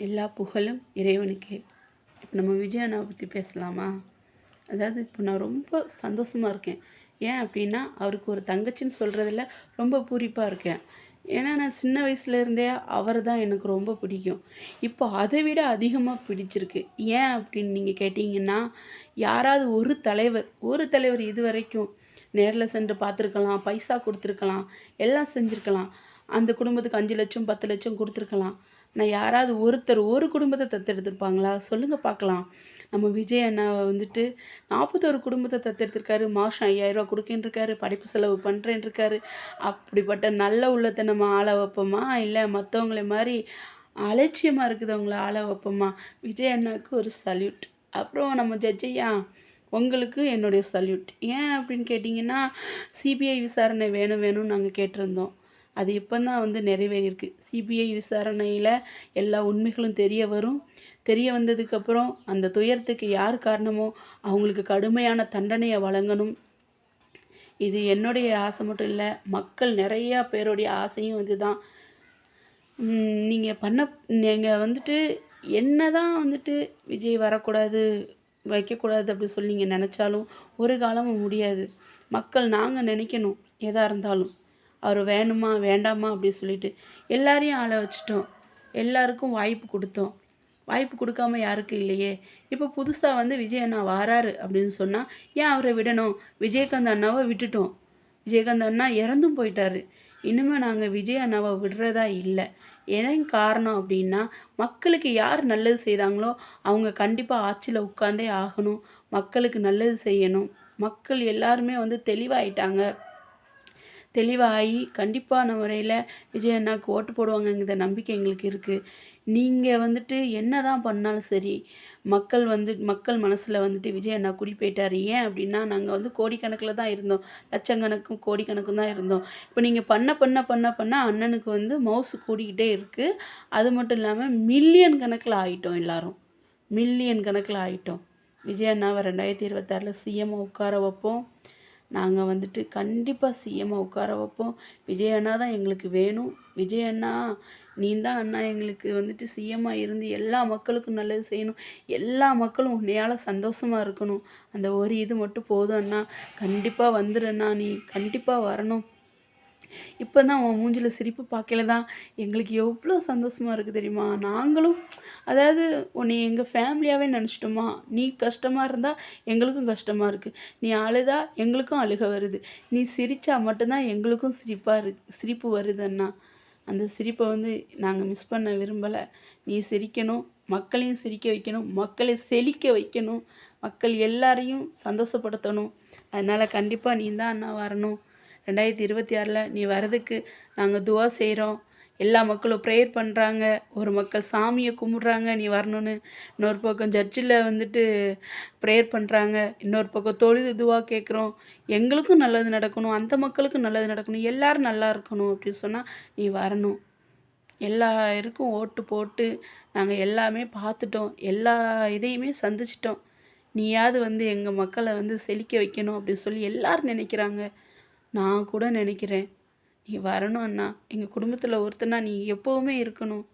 எல்லா புகழும் இறைவனுக்கே. இப்போ நம்ம விஜய் அண்ணாவை பற்றி பேசலாமா? அதாவது இப்போ நான் ரொம்ப சந்தோஷமாக இருக்கேன். ஏன் அப்படின்னா அவருக்கு ஒரு தங்கச்சின்னு சொல்கிறதுல ரொம்ப பூரிப்பாக இருக்கேன். ஏன்னா நான் சின்ன வயசுலேருந்தே அவர் தான் எனக்கு ரொம்ப பிடிக்கும். இப்போ அதை விட அதிகமாக பிடிச்சிருக்கு. ஏன் அப்படின்னு நீங்கள் கேட்டிங்கன்னா யாராவது ஒரு தலைவர் ஒரு தலைவர் இது வரைக்கும் நேரில் சென்று பார்த்துருக்கலாம் பைசா கொடுத்துருக்கலாம் எல்லாம் செஞ்சுருக்கலாம். அந்த குடும்பத்துக்கு அஞ்சு லட்சம் பத்து லட்சம் கொடுத்துருக்கலாம். நான் யாராவது ஒருத்தர் ஒரு குடும்பத்தை தத்தெடுத்திருப்பாங்களா? சொல்லுங்கள் பார்க்கலாம். நம்ம விஜய் அண்ணா வந்துட்டு நாற்பத்தோரு குடும்பத்தை தத்தெடுத்திருக்காரு. மாதம் ஐயாயிரரூவா கொடுக்கேன்ருக்காரு படிப்பு செலவு பண்ணுறேன்ருக்காரு அப்படிப்பட்ட நல்ல உள்ளத்தை நம்ம ஆள வைப்போமா? இல்லை மற்றவங்கள மாதிரி அலட்சியமாக இருக்குது அவங்கள ஆள வைப்போமா? விஜய் அண்ணாவுக்கு ஒரு சல்யூட் அப்புறம் நம்ம ஜட்ஜையா உங்களுக்கு என்னுடைய சல்யூட் ஏன் அப்படின்னு கேட்டிங்கன்னா சிபிஐ விசாரணை வேணும் வேணும்னு நாங்கள் கேட்டிருந்தோம். அது இப்போ தான் வந்து நிறைவேறியிருக்கு. சிபிஐ விசாரணையில் எல்லா உண்மைகளும் தெரிய வரும். தெரிய வந்ததுக்கப்புறம் அந்த துயரத்துக்கு யார் காரணமோ அவங்களுக்கு கடுமையான தண்டனையை வழங்கணும். இது என்னுடைய ஆசை மட்டும் இல்லை மக்கள் நிறையா பேருடைய ஆசையும் இதுதான். நீங்கள் பண்ண நீங்கள் வந்துட்டு என்ன தான் வந்துட்டு விஜய் வரக்கூடாது வைக்கக்கூடாது அப்படி சொல்லி நீங்கள் நினச்சாலும் ஒரு காலமும் முடியாது. மக்கள் நாங்கள் நினைக்கணும் எதாக இருந்தாலும். அவர் வேணுமா வேண்டாமா அப்படி சொல்லிட்டு எல்லாரையும் ஆள வச்சிட்டோம். எல்லாருக்கும் வாய்ப்பு கொடுத்தோம். வாய்ப்பு கொடுக்காம யாருக்கும் இல்லையே. இப்போ புதுசாக வந்து விஜய் அண்ணா வாராரு அப்படின்னு சொன்னால் ஏன் அவரை விடணும்? விஜயகாந்த் அண்ணாவை விட்டுட்டோம். விஜயகாந்த் அண்ணா இறந்தும் போயிட்டாரு. இனிமேல் நாங்கள் விஜய் அண்ணாவை விடுறதா இல்லை. ஏன் காரணம் அப்படின்னா மக்களுக்கு யார் நல்லது செய்தாங்களோ அவங்க கண்டிப்பாக ஆட்சியில் உட்காந்தே ஆகணும். மக்களுக்கு நல்லது செய்யணும். மக்கள் எல்லாருமே வந்து தெளிவாயிட்டாங்க. தெளிவாகி கண்டிப்பான முறையில் விஜய் அண்ணாவுக்கு ஓட்டு போடுவாங்கங்கிற நம்பிக்கை எங்களுக்கு இருக்குது நீங்கள் வந்துட்டு என்ன தான் பண்ணாலும் சரி மக்கள் வந்து மக்கள் மனசில் வந்துட்டு விஜய் அண்ணா குடி போயிட்டார். ஏன் அப்படின்னா நாங்கள் வந்து கோடிக்கணக்கில் தான் இருந்தோம். லட்சக்கணக்கும் கோடிக்கணக்கும் தான் இருந்தோம். இப்போ நீங்கள் பண்ண பண்ண பண்ண பண்ண அண்ணனுக்கு வந்து மவுஸ் கூடிக்கிட்டே இருக்குது அது மட்டும் இல்லாமல் மில்லியன் கணக்கில் ஆகிட்டோம் எல்லாரும். மில்லியன் கணக்கில் ஆகிட்டோம் விஜய் அண்ணாவை ரெண்டாயிரத்தி இருபத்தாறில் சிஎம் உட்கார வைப்போம். நாங்கள் வந்துட்டு கண்டிப்பாக சிஎம்மை உட்கார வைப்போம். விஜய் அண்ணா தான் எங்களுக்கு வேணும். விஜய் அண்ணா நீ தான் அண்ணா எங்களுக்கு வந்துட்டு சிஎம்மாக இருந்து எல்லா மக்களுக்கும் நல்லது செய்யணும். எல்லா மக்களும் உன்னையால் சந்தோஷமாக இருக்கணும். அந்த ஒரு இது மட்டும் போதும் அண்ணா. கண்டிப்பாக வந்துடு அண்ணா நீ கண்டிப்பாக வரணும். இப்போ தான் உன் மூஞ்சில் சிரிப்பு பார்க்கல தான் எங்களுக்கு எவ்வளோ சந்தோஷமாக இருக்குது தெரியுமா? நாங்களும் அதாவது உன்னை எங்கள் ஃபேமிலியாகவே நினச்சிட்டோமா? நீ கஷ்டமாக இருந்தால் எங்களுக்கும் கஷ்டமாக இருக்குது நீ அழுதா எங்களுக்கும் அழுக வருது. நீ சிரித்தா மட்டும்தான் எங்களுக்கும் சிரிப்பாக இரு சிரிப்பு வருது அண்ணா. அந்த சிரிப்பை வந்து நாங்கள் மிஸ் பண்ண விரும்பலை. நீ சிரிக்கணும் மக்களையும் சிரிக்க வைக்கணும் மக்களை செழிக்க வைக்கணும் மக்கள் எல்லாரையும் சந்தோஷப்படுத்தணும். அதனால் கண்டிப்பாக நீ தான் அண்ணா வரணும். ரெண்டாயிரத்தி இருபத்தி ஆறில் நீ வரதுக்கு நாங்கள் துவா செய்கிறோம் எல்லா மக்களும் ப்ரேயர் பண்ணுறாங்க ஒரு மக்கள் சாமியை கும்பிட்றாங்க நீ வரணும்னு. இன்னொரு பக்கம் ஜட்ஜில் வந்துட்டு ப்ரேயர் பண்ணுறாங்க இன்னொரு பக்கம் தொழுது இதுவாக கேட்குறோம் எங்களுக்கும் நல்லது நடக்கணும். அந்த மக்களுக்கும் நல்லது நடக்கணும். எல்லோரும் நல்லா இருக்கணும் அப்படின்னு சொன்னால் நீ வரணும். எல்லாருக்கும் ஓட்டு போட்டு நாங்கள் எல்லாமே பார்த்துட்டோம். எல்லா இதையுமே சந்திச்சிட்டோம். நீயாவது வந்து எங்கள் மக்களை வந்து செழிக்க வைக்கணும் அப்படின்னு சொல்லி எல்லோரும் நினைக்கிறாங்க. நான் கூட நினைக்கிறேன். நீ வரணும் அண்ணா. எங்கள் குடும்பத்தில் ஒருத்தனா நீ எப்போவுமே இருக்கணும்.